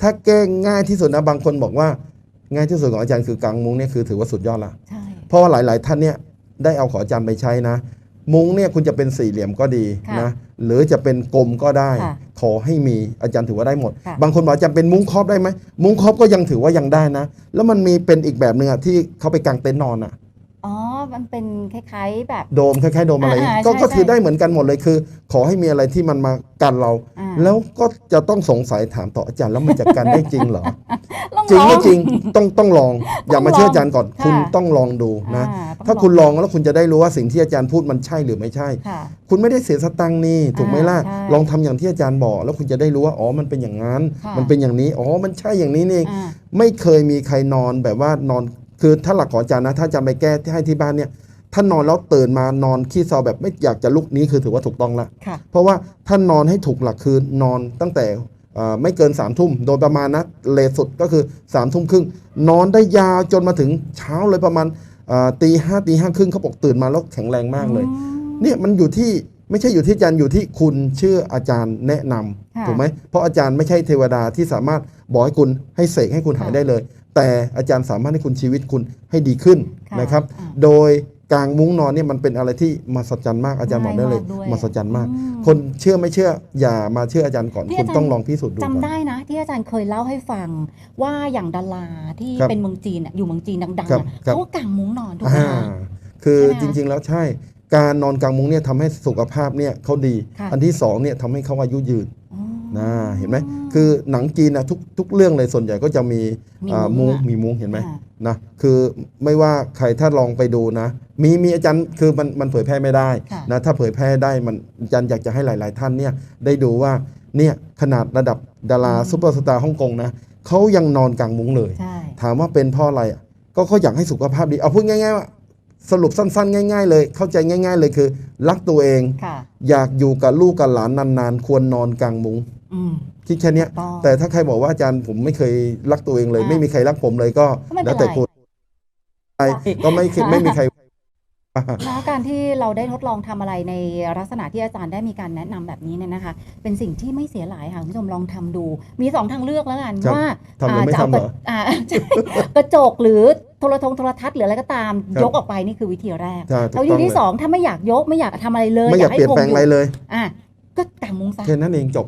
ถ้าแก้ง่ายที่สุดนะบางคนบอกว่า ง่ายที่สุดของอาจารย์คือกางมุ้งเนี่ยคือถือว่าสุดยอดละใช่เพราะว่าหลาย ๆ ท่านเนี่ยได้เอาของอาจารย์ไปใช้นะ มุ้งเนี่ยคุณจะเป็นสี่เหลี่ยมก็ดีค่ะนะหรือจะเป็นกลมก็ได้ ค่ะขอให้มีอาจารย์ถือว่าได้หมด ค่ะ บางคนบอกอาจารย์เป็นมุ้งครอบได้ไหมมุ้งครอบก็ยังถือว่ายังได้นะ แล้วมันมีเป็นอีกแบบหนึ่งอะที่เขาไปกางเต็นท์นอนอะ อ๋อ มันเป็นคล้ายๆแบบ โดมคล้ายๆโดมอะไร อ่าๆก็ใช่ก็ถือใช่ได้เหมือนกันหมดเลยคือ ขอให้มีอะไรที่มันมากันเรา อ่า แล้วก็จะต้องสงสัยถามต่ออาจารย์แล้วมันจะกันได้จริงเหรอลองจริงลอไม่จริงต้องต้องลอง อย่ามาต้องลองเชื่ออาจารย์ก่อนค่ะคุณต้องลองดูนะ อ่ต้องถ้าคุณลองแล้วคุณจะได้รู้ว่าสิ่งที่อาจารย์พูดมันใช่หรือไม่ใช่ ค่ะ คุณไม่ได้เสียสตังค์นี่ถูกไหมล่ะใช่ลองทำอย่างที่อาจารย์บอก แล้วคุณจะได้รู้ว่าอ๋อมันเป็นอย่างนั้น ค่ะ มันเป็นอย่างนี้อ๋อมันใช่อย่างนี้นี่เองอ่า ไม่เคยมีใครนอนแบบว่านอน คือถ้าหลักของอาจารย์นะถ้าอาจารย์ไปแก้ที่ให้ที่บ้านเนี่ยถ้านอนแล้วตื่นมานอนขี้เซาแบบไม่อยากจะลุกนี้คือถือว่าถูกต้องละค่ะ เพราะว่าท่านนอนให้ถูกหลักคือนอนตั้งแต่เอ่อไม่เกิน3ามทุ่มโดยประมาณนะเลทสุดก็คือ3ามทุ่มครึ่งนอนได้ยาวจนมาถึงเช้าเลยประมาณเอ่อตีห้าตีห้าครึ่งเขาบอกตื่นมาแล้วแข็งแรงมากเลย เนี่ยมันอยู่ที่ไม่ใช่อยู่ที่อาจารย์อยู่ที่คุณเชื่ออาจารย์แนะนำค่ะ ถูกไหมเพราะอาจารย์ไม่ใช่เทวดาที่สามารถบอกให้คุณให้เสกให้คุณหายค่ะได้เลย แต่อาจารย์สามารถให้คุณชีวิตคุณให้ดีขึ้นค่ะนะครับอ่าโดยกางมุ้งนอนเนี่ยมันเป็นอะไรที่มหัศจรรย์มากอาจารย์บอกได้เลยง่ายมากด้วยมหัศจรรย์มากอืมคนเชื่อไม่เชื่ออย่ามาเชื่ออาจารย์ก่อนที่คุณอาจารย์ต้องลองพิสูจน์ดูก่อนจำได้นะ ที่อาจารย์เคยเล่าให้ฟังว่าอย่างดาราที่ครับเป็นเมืองจีนอะอยู่เมืองจีนดังๆครับอะครับเขาก็กางมุ้งนอนถูกไหมอ่าคะคือใช่ไหมจคะริง ๆ แล้วใช่การนอนกลางมุ้งเนี่ยทำให้สุขภาพเนี่ยเขาดีค่ะอันที่สองเนี่ยทำให้เขาอายุยืนอ๋อ นะเห็นไหมคือหนังจีนนะทุกทุกเรื่องเลยส่วนใหญ่ก็จะมีมีอ่ามุ้มุ้งงอะมีมุ้งเห็นไหมอ่านะคือไม่ว่าใครถ้าลองไปดูนะ มีมีอาจารย์คือมันมันเผยแพร่ไม่ได้ค่ะนะถ้าเผยแพร่ได้มันอาจารย์อยากจะให้หลาย ๆ ท่านเนี่ยได้ดูว่าเนี่ยขนาดระดับดาราซุปเปอร์สตาร์ฮ่องกงนะเขายังนอนกลางมุ้งเลยใช่ถามว่าเป็นเพราะอะไรอะก็เขาอยากให้สุขภาพดีเอาพูดง่าย ๆ ว่าสรุปสั้นๆ ง่าย ๆ เลย เข้าใจง่าย ๆ เลยคือ รักตัวเองค่ะอยากอยู่กับลูกกับหลานนานๆ ควรนอนกลางมุ้ง อืม คิดแค่เนี้ย ถูกต้อง แต่ถ้าใครบอกว่าอาจารย์ผมไม่เคยรักตัวเองเลย อ่า ไม่มีใครรักผมเลยก็ ก็ไม่เป็นแล้วแต่ไรคุณใครใช่ก็ไม่เคยไม่มีใคร แล้วการที่เราได้ทดลองทำอะไรในลักษณะที่อาจารย์ได้มีการแนะนำแบบนี้เนี่ยนะคะ เป็นสิ่งที่ไม่เสียหลายค่ะคุณผู้ชมลองทำดู มีสองทางเลือกแล้วกันครับว่าทำหรือไม่จะาทำเหรอกระอ่าใช่กระจกหรือโทรทงโทรทัศน์หรืออะไรก็ตามครับ ยกออกไปนี่คือวิธีแรกใช่ถูกแล้ววิต้ธีองที่เลยสองถ้าไม่อยากยกไม่อยากทำอะไรเลยไม่อยากให้เปลี่ยนคงแปลงอะไรเลย อะก็กางมุ้งซะแค่นั้นเองจบ